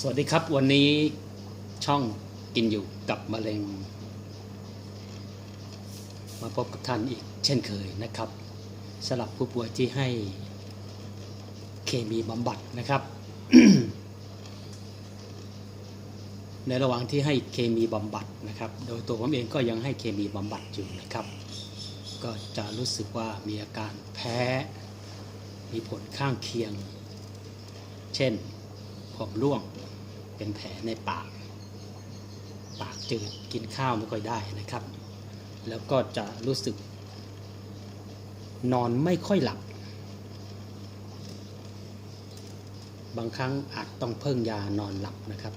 สวัสดีครับวันนี้ช่องกินอยู่กับมะเร็ง มาพบกับท่านอีกเช่นเคยนะครับสำหรับผู้ป่วยที่ให้เคมีบำบัดนะครับ ในระหว่างที่ให้เคมีบำบัดนะครับ โดยตัวผมเองก็ยังให้เคมีบำบัดอยู่นะครับ ก็จะรู้สึกว่ามีอาการแพ้ มีผลข้างเคียง เช่นผมร่วง เป็นแผลในปาก ปากจืดกินข้าวไม่ค่อยได้นะครับ แล้วก็จะรู้สึก นอนไม่ค่อยหลับ บางครั้งอาจต้องเพิ่งยานอนหลับนะครับ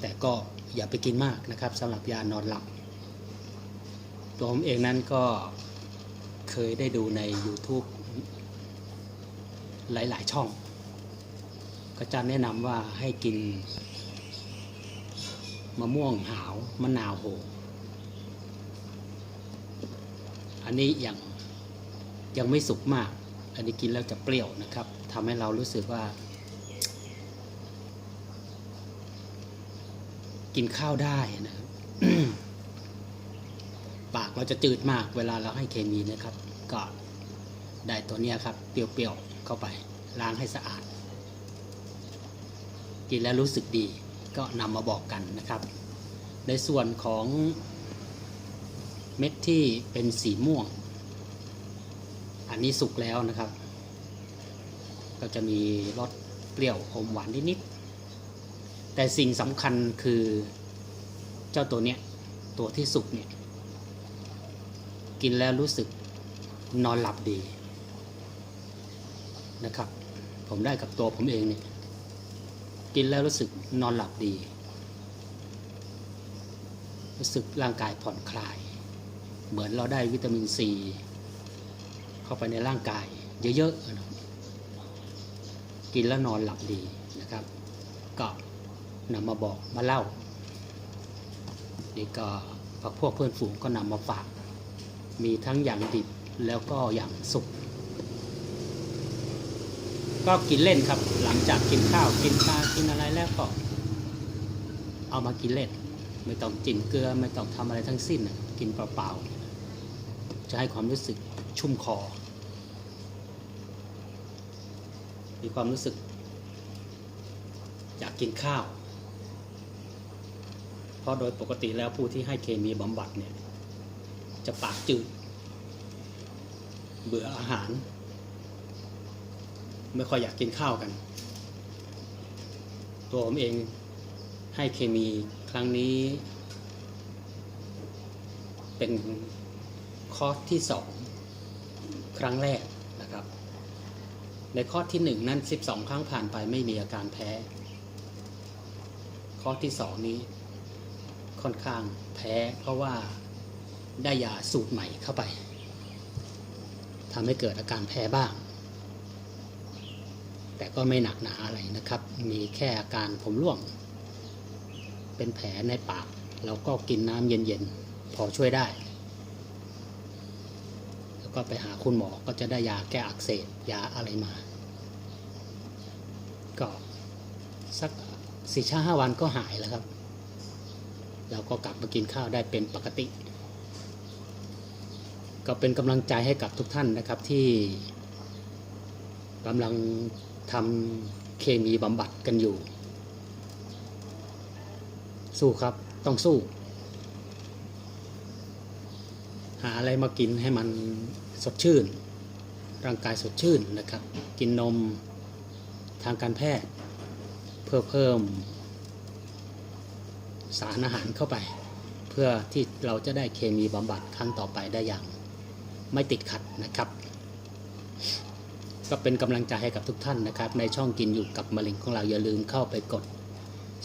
แต่ก็อย่าไปกินมากนะครับสำหรับยานอนหลับ ตัวผมเองนั้นก็เคยได้ดูใน YouTube หลาย ๆ ช่อง ก็จะแนะนำว่าให้กิน มะม่วงหาวมะนาวโห อันนี้ยังยังไม่สุกมาก อันนี้กินแล้วจะเปรี้ยวนะครับทำให้เรารู้สึกว่า กินข้าวได้นะครับปากเราจะจืดมากเวลาเราให้เคมีนะครับ ก็ได้ตัวเนี้ยครับ เปรี้ยวๆเข้าไปล้างให้สะอาด กินแล้วรู้สึกดี ก็นำมาบอกกันนะครับ ในส่วนของเม็ดที่เป็นสีม่วง อันนี้สุกแล้วนะครับ ก็จะมีรสเปรี้ยวอมหวานนิดๆแต่สิ่งสำคัญคือเจ้าตัวเนี้ยตัวที่สุกเนี่ยกินแล้วรู้สึกนอนหลับดีนะครับ ผมได้กับตัวผมเองเนี่ย กินแล้วรู้สึกนอนหลับดี รู้สึกร่างกายผ่อนคลาย เหมือนเราได้วิตามินซีเข้าไปในร่างกาย เยอะๆกินแล้วนอนหลับดีนะครับ ก็นำมาบอกมาเล่านี่ก็พักพวกเพื่อนฝูงก็นำมาฝาก มีทั้งอย่างดิบแล้วก็อย่างสุก ก็กินเล่นครับ หลังจากกินข้าวกินปลากินอะไรแล้วก็ เอามากินเล่น ไม่ต้องจิ้มเกลือไม่ต้องทำอะไรทั้งสิ้นกินเปล่าๆจะให้ความรู้สึกชุ่มคอ มีความรู้สึก อยากกินข้าว เพราะโดยปกติแล้วผู้ที่ให้เคมีบำบัดเนี่ย จะปากจืด เบื่ออาหาร ไม่ค่อยอยากกินข้าวกัน ตัวผมเองให้เคมีครั้งนี้ เป็นคอร์สที่สองครั้งแรกนะครับ ในคอร์สที่หนึ่งนั้น 12 ครั้งผ่านไปไม่มีอาการแพ้ คอร์สที่สองนี้ค่อนข้างแพ้เพราะว่าได้ยาสูตรใหม่เข้าไปทำให้เกิดอาการแพ้บ้าง แต่ก็ไม่หนักหนาอะไรนะครับ มีแค่อาการผมร่วง เป็นแผลในปากเราก็กินน้ำเย็นๆ พอช่วยได้ แล้วก็ไปหาคุณหมอก็จะได้ยาแก้อักเสบยาอะไรมา ก็สักสี่ชาห้าวันก็หายแล้วครับ เราก็กลับมากินข้าวได้เป็นปกติ ก็เป็นกำลังใจให้กับทุกท่านนะครับที่กำลัง ทำเคมีบำบัดกันอยู่ สู้ครับต้องสู้ หาอะไรมากินให้มันสดชื่น ร่างกายสดชื่นนะครับ กินนมทางการแพทย์ เพื่อเพิ่ม สารอาหารเข้าไป เพื่อที่เราจะได้เคมีบำบัดครั้งต่อไปได้อย่างไม่ติดขัดนะครับ ก็เป็นกำลังใจให้กับทุกท่านนะครับ ในช่องกินอยู่กับมะเร็งของเราอย่าลืมเข้าไปกด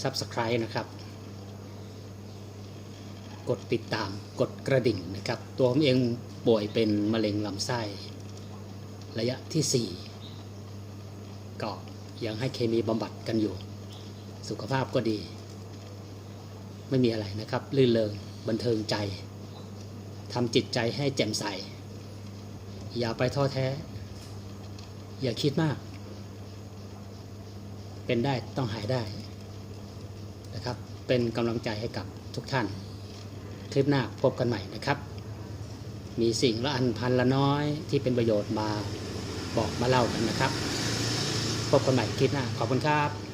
Subscribe นะครับ กดติดตามกดกระดิ่งนะครับ ตัวผมเองป่วยเป็นมะเร็งลำไส้ ระยะที่ 4 ก็ยังให้เคมีบำบัดกันอยู่ สุขภาพก็ดี ไม่มีอะไรนะครับ ลื่นเริงบันเทิงใจทำจิตใจให้แจ่มใส อย่าไปท้อแท้ อย่าคิดมาก เป็นได้ต้องหายได้นะครับ เป็นกำลังใจให้กับทุกท่าน คลิปหน้าพบกันใหม่นะครับ มีสิ่งละอันพันละน้อยที่เป็นประโยชน์มาบอกมาเล่ากันนะครับ พบกันใหม่คลิปหน้าขอบคุณครับ